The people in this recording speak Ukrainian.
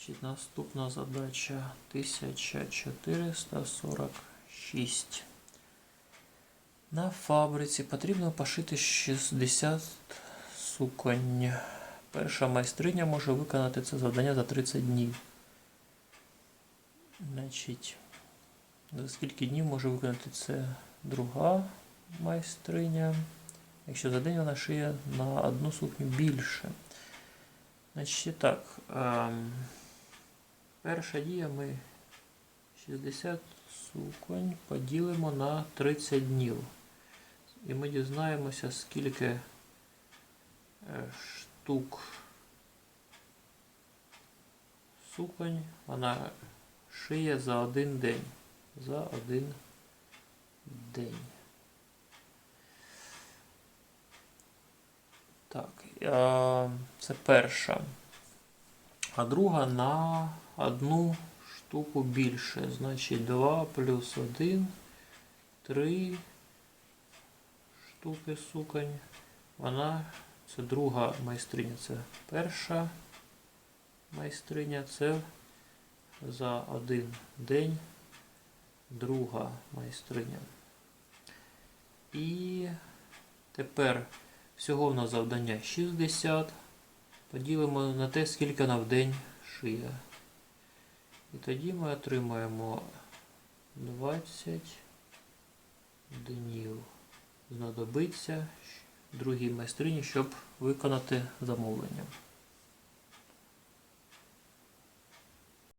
Значить, наступна задача 1446. На фабриці потрібно пошити 60 суконь. Перша майстриня може виконати це завдання за 30 днів. Значить, за скільки днів може виконати це друга майстриня? Якщо за день вона шиє на одну сукню більше. Значить так. ем, перша дія ми 60 суконь поділимо на 30 днів. І ми дізнаємося, скільки е, штук суконь вона шиє за один день. За один день. Так, це перша. А друга на одну штуку більше. Значить 2 плюс 1, 3 штуки суконь. Вона, це друга майстриня, це перша майстриня, це за один день друга майстриня. І тепер всього в нас завдання 60. Поділимо на те, скільки вона в день шиє. І тоді ми отримаємо 20 днів. Знадобиться другій майстрині, щоб виконати замовлення.